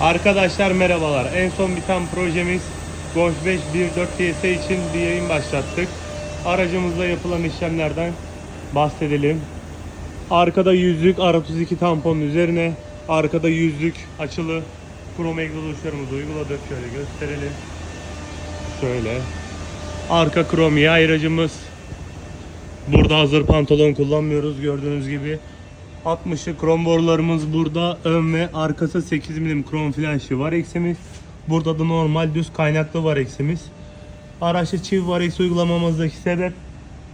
Arkadaşlar merhabalar. En son biten projemiz Golf 5 1.4 TS için bir yayın başlattık. Aracımızda yapılan işlemlerden bahsedelim. Arkada yüzlük R32 tamponun üzerine arkada yüzlük açılı krom egzoz uçlarımızı uyguladık. Şöyle gösterelim. Şöyle. Arka krom yağ ayracımız. Burada hazır pantolon kullanmıyoruz gördüğünüz gibi. 60'lı krom borularımız burada. Ön ve arkası 8 milim krom flanşı var eksimiz. Burada da normal düz kaynaklı var eksimiz. Araçta çift var uygulamamızdaki sebep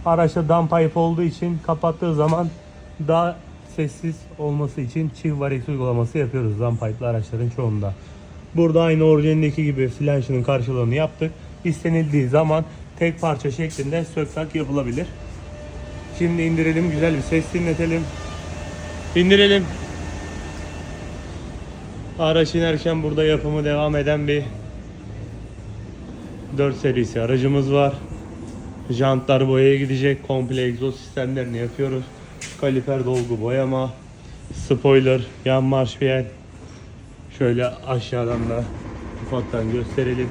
araçta downpipe olduğu için kapattığı zaman daha sessiz olması için çift var uygulaması yapıyoruz downpipe'lı araçların çoğunda. Burada aynı orijinaldeki gibi flanşının karşılığını yaptık. İstenildiği zaman tek parça şeklinde sök tak yapılabilir. Şimdi indirelim güzel bir ses dinletelim. İndirelim. Araç inerken burada yapımı devam eden bir 4 serisi aracımız var. Jantlar boyaya gidecek. Komple egzoz sistemlerini yapıyoruz. Kaliper dolgu boyama. Spoiler, yan marş fiyel. Şöyle aşağıdan da ufaktan gösterelim.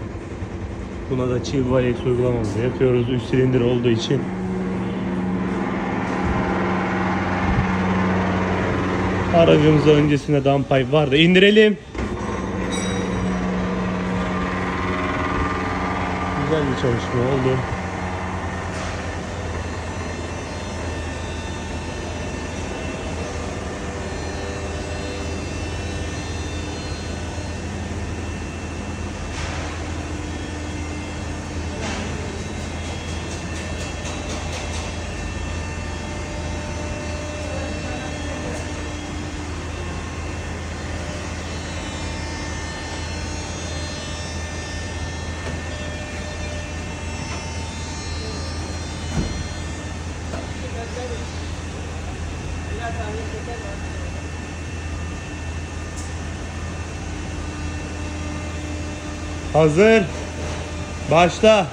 Buna da çift valex uygulamamızı yapıyoruz. 3 silindir olduğu için Aracımızda öncesinde downpipe vardı. İndirelim. Güzel bir çalışma oldu. Hazır. Başla.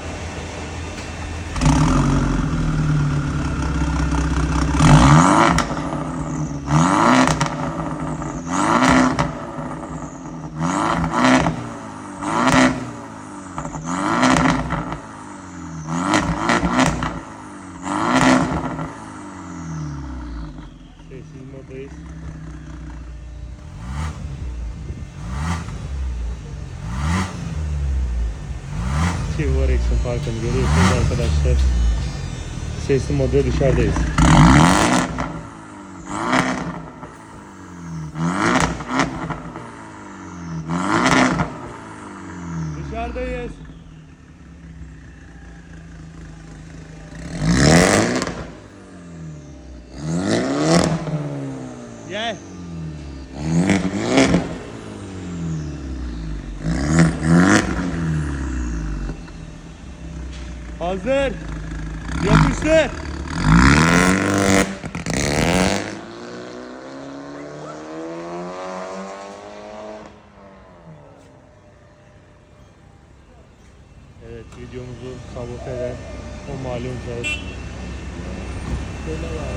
Sessiz moddayız. Çift var eksin farkını görüyorsunuz arkadaşlar. Sesli modda dışarıdayız. Dışarıdayız. Gel. Hazır. Yapıştır. Evet videomuzu sabote eden o malum şahıs. Şöyle var.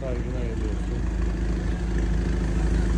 sahibine ayırıyorsun.